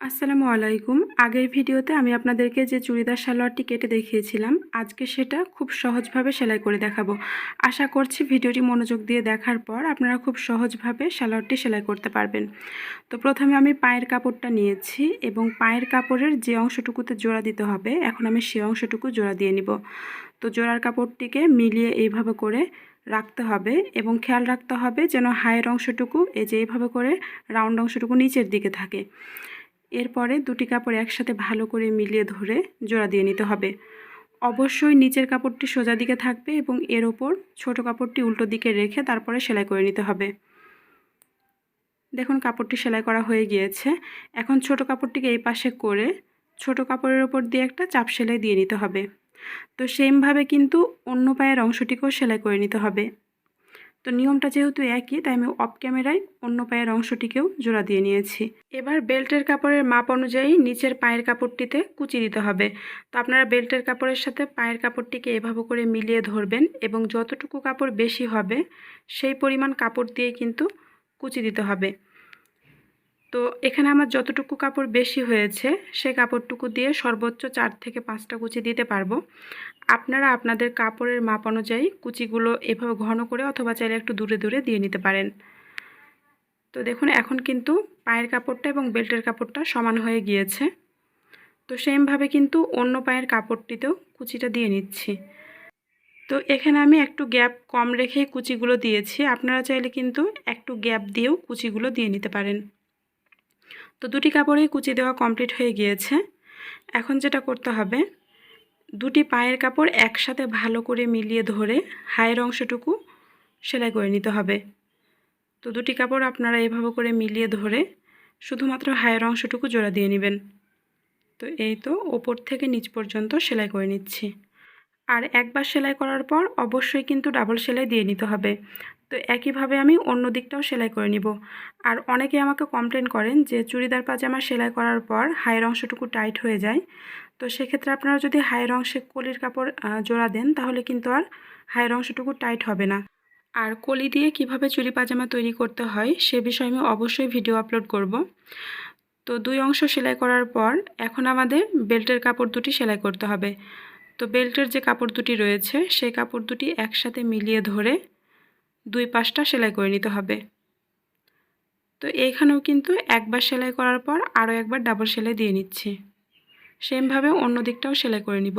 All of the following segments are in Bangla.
আসসালামু আলাইকুম। আগের ভিডিওতে আমি আপনাদেরকে যে চুড়িদার সালোয়ারটি কেটে দেখিয়েছিলাম, আজকে সেটা খুব সহজভাবে সেলাই করে দেখাবো। আশা করছি ভিডিওটি মনোযোগ দিয়ে দেখার পর আপনারা খুব সহজভাবে সালোয়ারটি সেলাই করতে পারবেন। তো প্রথমে আমি পায়ের কাপড়টা নিয়েছি এবং পায়ের কাপড়ের যে অংশটুকুতে জোড়া দিতে হবে, এখন আমি সেই অংশটুকু জোড়া দিয়ে নিব। তো জোড়ার কাপড়টিকে মিলিয়ে এইভাবে করে রাখতে হবে এবং খেয়াল রাখতে হবে যেন হায়ের অংশটুকু, এই যে এইভাবে করে রাউন্ড অংশটুকু নিচের দিকে থাকে। এরপরে দুটি কাপড় একসাথে ভালো করে মিলিয়ে ধরে জোড়া দিয়ে নিতে হবে। অবশ্যই নিচের কাপড়টি সোজা দিকে থাকবে এবং এর ওপর ছোট কাপড়টি উল্টো দিকে রেখে তারপরে সেলাই করে নিতে হবে। দেখুন, কাপড়টি সেলাই করা হয়ে গিয়েছে। এখন ছোট কাপড়টিকে এই পাশে করে ছোট কাপড়ের ওপর দিয়ে একটা চাপ সেলাই দিয়ে নিতে হবে। তো সেমভাবে কিন্তু অন্য পায়ের অংশটিকেও সেলাই করে নিতে হবে। তো নিয়মটা যেহেতু একই, তাই আমি অফ ক্যামেরায় অন্য পায়ের অংশটিকেও জোড়া দিয়ে নিয়েছি। এবার বেল্টের কাপড়ের মাপ অনুযায়ী নিচের পায়ের কাপড়টিতে কুচি দিতে হবে। তো আপনারা বেল্টের কাপড়ের সাথে পায়ের কাপড়টিকে এভাবে করে মিলিয়ে ধরবেন এবং যতটুকু কাপড় বেশি হবে, সেই পরিমাণ কাপড় দিয়ে কিন্তু কুচি দিতে হবে। তো এখানে আমার যতটুকু কাপড় বেশি হয়েছে সেই কাপড়টুকু দিয়ে সর্বোচ্চ চার থেকে পাঁচটা কুচি দিতে পারব। আপনারা আপনাদের কাপড়ের মাপ অনুযায়ী কুচিগুলো এভাবে ঘন করে অথবা চাইলে একটু দূরে দূরে দিয়ে নিতে পারেন। তো দেখুন, এখন কিন্তু পায়ের কাপড়টা এবং বেল্টের কাপড়টা সমান হয়ে গিয়েছে। তো সেমভাবে কিন্তু অন্য পায়ের কাপড়টিতেও কুচিটা দিয়ে নিচ্ছি। তো এখানে আমি একটু গ্যাপ কম রেখেই কুচিগুলো দিয়েছি। আপনারা চাইলে কিন্তু একটু গ্যাপ দিয়েও কুচিগুলো দিয়ে নিতে পারেন। তো দুটি কাপড়েই কুচি দেওয়া কমপ্লিট হয়ে গিয়েছে। এখন যেটা করতে হবে, দুটি পায়ের কাপড় একসাথে ভালো করে মিলিয়ে ধরে হায়ের অংশটুকু সেলাই করে নিতে হবে। তো দুটি কাপড় আপনারা এভাবে করে মিলিয়ে ধরে শুধুমাত্র হায়ের অংশটুকু জোড়া দিয়ে নেবেন। তো এই তো ওপর থেকে নিচ পর্যন্ত সেলাই করে নিচ্ছি। আর একবার সেলাই করার পর অবশ্যই কিন্তু ডাবল সেলাই দিয়ে নিতে হবে। তো একইভাবে আমি অন্য দিকটাও সেলাই করে নিব। আর অনেকে আমাকে কমপ্লেন করেন যে চুড়িদার পাজামা সেলাই করার পর হায়ের অংশটুকু টাইট হয়ে যায়। তো সেক্ষেত্রে আপনারা যদি হায়ের অংশে কলির কাপড় জোড়া দেন তাহলে কিন্তু আর হায়ের অংশটুকু টাইট হবে না। আর কলি দিয়ে কীভাবে চুড়ি পাজামা তৈরি করতে হয় সে বিষয়ে আমি অবশ্যই ভিডিও আপলোড করব। তো দুই অংশ সেলাই করার পর এখন আমাদের বেল্টের কাপড় দুটি সেলাই করতে হবে। তো বেল্টের যে কাপড় দুটি রয়েছে, সেই কাপড় দুটি একসাথে মিলিয়ে ধরে দুই পাশটা সেলাই করে নিতে হবে। তো এইখানেও কিন্তু একবার সেলাই করার পর আরও একবার ডাবল সেলাই দিয়ে নিচ্ছি। সেমভাবে অন্য দিকটাও সেলাই করে নিব।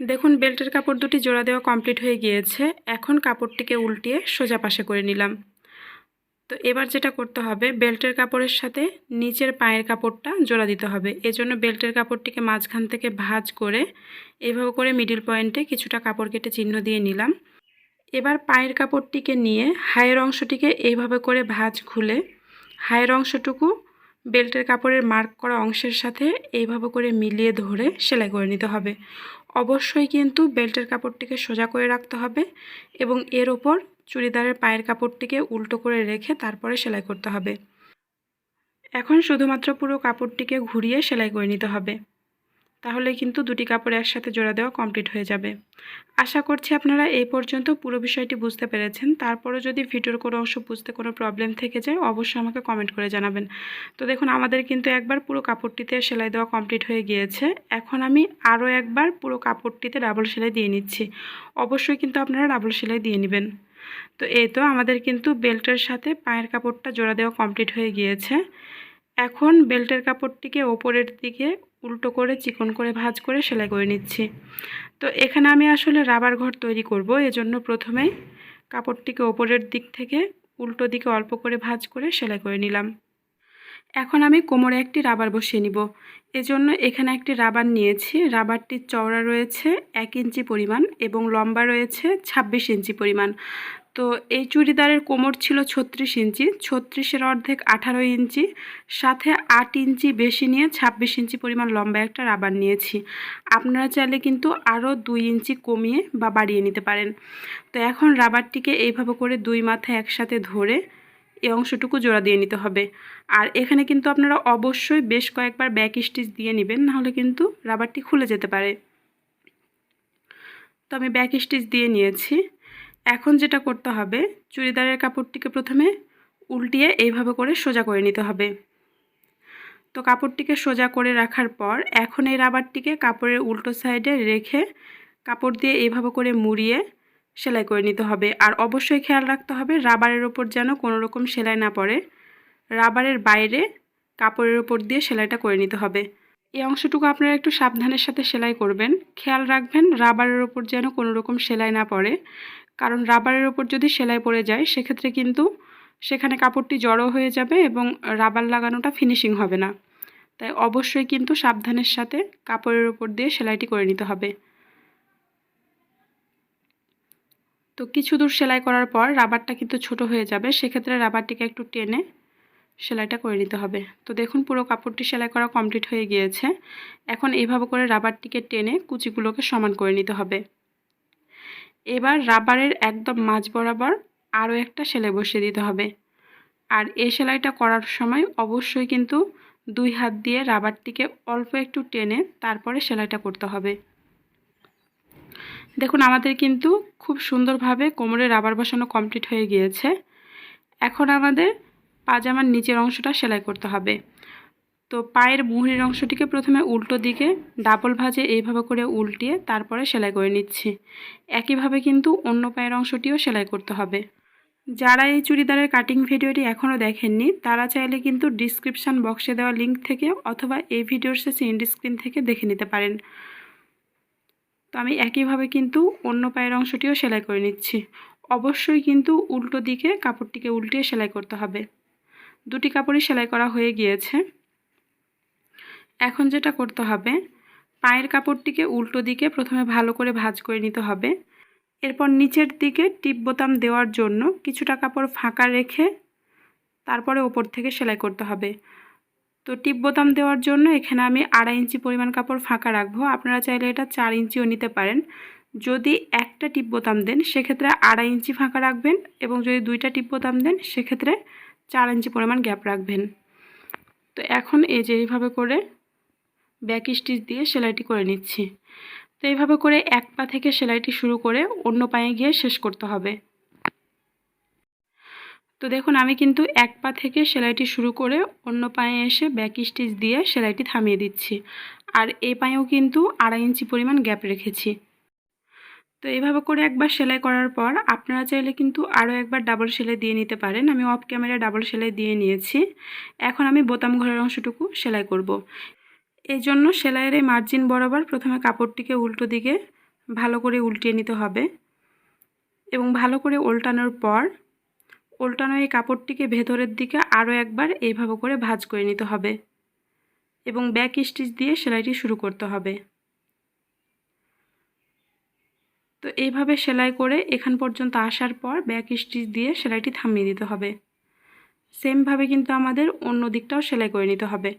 দেখুন, বেল্টের কাপড় দুটি জোড়া দেওয়া কমপ্লিট হয়ে গিয়েছে। এখন কাপড়টিকে উল্টিয়ে সোজা পাশে করে নিলাম। তো এবার যেটা করতে হবে, বেল্টের কাপড়ের সাথে নিচের পায়ের কাপড়টা জোড়া দিতে হবে। এজন্য বেল্টের কাপড়টিকে মাঝখান থেকে ভাঁজ করে এভাবে করে মিডিল পয়েন্টে কিছুটা কাপড় কেটে চিহ্ন দিয়ে নিলাম। এবার পায়ের কাপড়টিকে নিয়ে হায়ের অংশটিকে এইভাবে করে ভাঁজ খুলে হায়ের অংশটুকু বেল্টের কাপড়ের মার্ক করা অংশের সাথে এইভাবে করে মিলিয়ে ধরে সেলাই করে নিতে হবে। অবশ্যই কিন্তু বেল্টের কাপড়টিকে সোজা করে রাখতে হবে এবং এর ওপর চুড়িদারের পায়ের কাপড়টিকে উল্টো করে রেখে তারপরে সেলাই করতে হবে। এখন শুধুমাত্র পুরো কাপড়টিকে ঘুরিয়ে সেলাই করে নিতে হবে। তাহলে কিন্তু দুটি কাপড় একসাথে জোড়া দেওয়া কমপ্লিট হয়ে যাবে। আশা করছি আপনারা এই পর্যন্ত পুরো বিষয়টি বুঝতে পেরেছেন। তারপরও যদি ভিডিওর কোনো অংশ বুঝতে কোনো প্রবলেম থেকে যায়, অবশ্যই আমাকে কমেন্ট করে জানাবেন। তো দেখুন, আমাদের কিন্তু একবার পুরো কাপড়টিতে সেলাই দেওয়া কমপ্লিট হয়ে গিয়েছে। এখন আমি আরও একবার পুরো কাপড়টিতে ডাবল সেলাই দিয়ে নিচ্ছি। অবশ্যই কিন্তু আপনারা ডাবল সেলাই দিয়ে নেবেন। তো এই তো আমাদের কিন্তু বেল্টের সাথে পায়ের কাপড়টা জোড়া দেওয়া কমপ্লিট হয়ে গিয়েছে। এখন বেল্টের কাপড়টিকে ওপরের দিকে উল্টো করে চিকন করে ভাজ করে সেলাই করে নিচ্ছি। তো এখানে আমি আসলে রাবার ঘর তৈরি করব, এজন্য প্রথমে কাপড়টিকে ওপরের দিক থেকে উল্টো দিকে অল্প করে ভাজ করে সেলাই করে নিলাম। এখন আমি কোমরে একটি রাবার বসিয়ে নিব। এজন্য এখানে একটি রাবার নিয়েছি। রাবারটির চওড়া রয়েছে এক ইঞ্চি পরিমাণ এবং লম্বা রয়েছে ছাব্বিশ ইঞ্চি পরিমাণ। তো এই চুড়িদারের কোমর ছিল ছত্রিশ ইঞ্চি। ছত্রিশের অর্ধেক আঠারো ইঞ্চি। সাথে আট ইঞ্চি বেশি নিয়ে ছাব্বিশ ইঞ্চি পরিমাণ লম্বা একটা রাবার নিয়েছি। আপনারা চাইলে কিন্তু আরও দুই ইঞ্চি কমিয়ে বা বাড়িয়ে নিতে পারেন। তো এখন রাবারটিকে এইভাবে করে দুই মাথায় একসাথে ধরে এই অংশটুকু জোড়া দিয়ে নিতে হবে। আর এখানে কিন্তু আপনারা অবশ্যই বেশ কয়েকবার ব্যাক স্টিচ দিয়ে নেবেন, নাহলে কিন্তু রাবারটি খুলে যেতে পারে। তো আমি ব্যাক স্টিচ দিয়ে নিয়েছি। এখন যেটা করতে হবে, চুড়িদারের কাপড়টিকে প্রথমে উল্টিয়ে এইভাবে করে সোজা করে নিতে হবে। তো কাপড়টিকে সোজা করে রাখার পর এখন এই রাবারটিকে কাপড়ের উল্টো সাইডে রেখে কাপড় দিয়ে এইভাবে করে মুড়িয়ে সেলাই করে নিতে হবে। আর অবশ্যই খেয়াল রাখতে হবে, রাবারের ওপর যেন কোনো রকম সেলাই না পড়ে। রাবারের বাইরে কাপড়ের ওপর দিয়ে সেলাইটা করে নিতে হবে। এই অংশটুকু আপনারা একটু সাবধানের সাথে সেলাই করবেন। খেয়াল রাখবেন, রাবারের ওপর যেন কোনো রকম সেলাই না পড়ে। কারণ রাবারের ওপর যদি সেলাই পড়ে যায়, সেক্ষেত্রে কিন্তু সেখানে কাপড়টি জড়ো হয়ে যাবে এবং রাবার লাগানোটা ফিনিশিং হবে না। তাই অবশ্যই কিন্তু সাবধানের সাথে কাপড়ের ওপর দিয়ে সেলাইটি করে নিতে হবে। তো কিছু দূর সেলাই করার পর রাবারটা কিন্তু ছোট হয়ে যাবে, সেক্ষেত্রে রাবারটিকে একটু টেনে সেলাইটা করে নিতে হবে। তো দেখুন পুরো কাপড়টি সেলাই করা কমপ্লিট হয়ে গিয়েছে। এখন এইভাবে করে রাবারটিকে টেনে কুচিগুলোকে সমান করে নিতে হবে। এবার রাবারের একদম মাঝ বরাবর আরও একটা সেলাই বসিয়ে দিতে হবে। আর এই সেলাইটা করার সময় অবশ্যই কিন্তু দুই হাত দিয়ে রাবারটিকে অল্প একটু টেনে তারপরে সেলাইটা করতে হবে। দেখুন, আমাদের কিন্তু খুব সুন্দরভাবে কোমরে রাবার বসানো কমপ্লিট হয়ে গিয়েছে। এখন আমাদের পাজামার নিচের অংশটা সেলাই করতে হবে। তো পায়ের মুহুরির অংশটিকে প্রথমে উল্টো দিকে ডাবল ভাজে এইভাবে করে উল্টিয়ে তারপরে সেলাই করে নিচ্ছি। একইভাবে কিন্তু অন্য পায়ের অংশটিও সেলাই করতে হবে। যারা এই চুড়িদারের কাটিং ভিডিওটি এখনও দেখেননি, তারা চাইলে কিন্তু ডিসক্রিপশান বক্সে দেওয়া লিঙ্ক থেকে অথবা এই ভিডিওর শেষে ইন্ডিস্ক্রিন থেকে দেখে নিতে পারেন। তো আমি একইভাবে কিন্তু অন্য পায়ের অংশটিও সেলাই করে নিচ্ছি। অবশ্যই কিন্তু উল্টো দিকে কাপড়টিকে উল্টিয়ে সেলাই করতে হবে। দুটি কাপড়ই সেলাই করা হয়ে গিয়েছে। এখন যেটা করতে হবে, পায়ের কাপড়টিকে উল্টো দিকে প্রথমে ভালো করে ভাজ করে নিতে হবে। এরপর নিচের দিকে টিপ বোতাম দেওয়ার জন্য কিছুটা কাপড় ফাঁকা রেখে তারপরে ওপর থেকে সেলাই করতে হবে। তো টিপ বোতাম দেওয়ার জন্য এখানে আমি আড়াই ইঞ্চি পরিমাণ কাপড় ফাঁকা রাখব। আপনারা চাইলে এটা চার ইঞ্চিও নিতে পারেন। যদি একটা টিপ বোতাম দেন, সেক্ষেত্রে আড়াই ইঞ্চি ফাঁকা রাখবেন এবং যদি দুইটা টিপ বোতাম দেন, সেক্ষেত্রে চার ইঞ্চি পরিমাণ গ্যাপ রাখবেন। তো এখন এই যে এইভাবে করে ব্যাক স্টিচ দিয়ে সেলাইটি করে নিচ্ছি। তো এইভাবে করে এক পা থেকে সেলাইটি শুরু করে অন্য পায়ে গিয়ে শেষ করতে হবে। তো দেখুন, আমি কিন্তু এক পা থেকে সেলাইটি শুরু করে অন্য পায়ে এসে ব্যাক স্টিচ দিয়ে সেলাইটি থামিয়ে দিচ্ছি। আর এই পায়েও কিন্তু আড়াই ইঞ্চি পরিমাণ গ্যাপ রেখেছি। তো এইভাবে করে একবার সেলাই করার পর আপনারা চাইলে কিন্তু আরও একবার ডাবল সেলাই দিয়ে নিতে পারেন। আমি অফ ক্যামেরা ডাবল সেলাই দিয়ে নিয়েছি। এখন আমি বোতাম ঘরের অংশটুকু সেলাই করব। এই জন্য সেলাইয়ের এই মার্জিন বরাবর প্রথমে কাপড়টিকে উল্টো দিকে ভালো করে উল্টিয়ে নিতে হবে। এবং ভালো করে উল্টানোর পর উল্টানো এই কাপড়টিকে ভেতরের দিকে আরও একবার এইভাবে করে ভাজ করে নিতে হবে এবং ব্যাক স্টিচ দিয়ে সেলাইটি শুরু করতে হবে। তো এইভাবে সেলাই করে এখান পর্যন্ত আসার পর ব্যাক স্টিচ দিয়ে সেলাইটি থামিয়ে দিতে হবে। সেমভাবে কিন্তু আমাদের অন্য দিকটাও সেলাই করে নিতে হবে।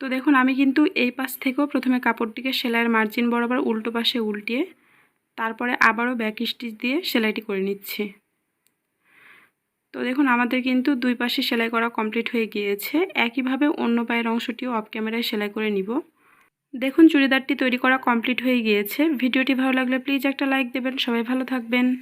তো দেখুন, আমি কিন্তু এই পাশ থেকেও প্রথমে কাপড়টিকে সেলাইয়ের মার্জিন বরাবর উল্টো পাশে উল্টিয়ে তারপরে আবারও ব্যাক স্টিচ দিয়ে সেলাইটি করে নিচ্ছি। তো দেখুন, আমাদের কিন্তু দুই পাশে সেলাই করা কমপ্লিট হয়ে গিয়েছে। একইভাবে অন্য পায়ের অংশটিও অফ ক্যামেরায় সেলাই করে নিব। দেখুন, চুড়িদারটি তৈরি করা কমপ্লিট হয়ে গিয়েছে। ভিডিওটি ভালো লাগলে প্লিজ একটা লাইক দেবেন। সবাই ভালো থাকবেন।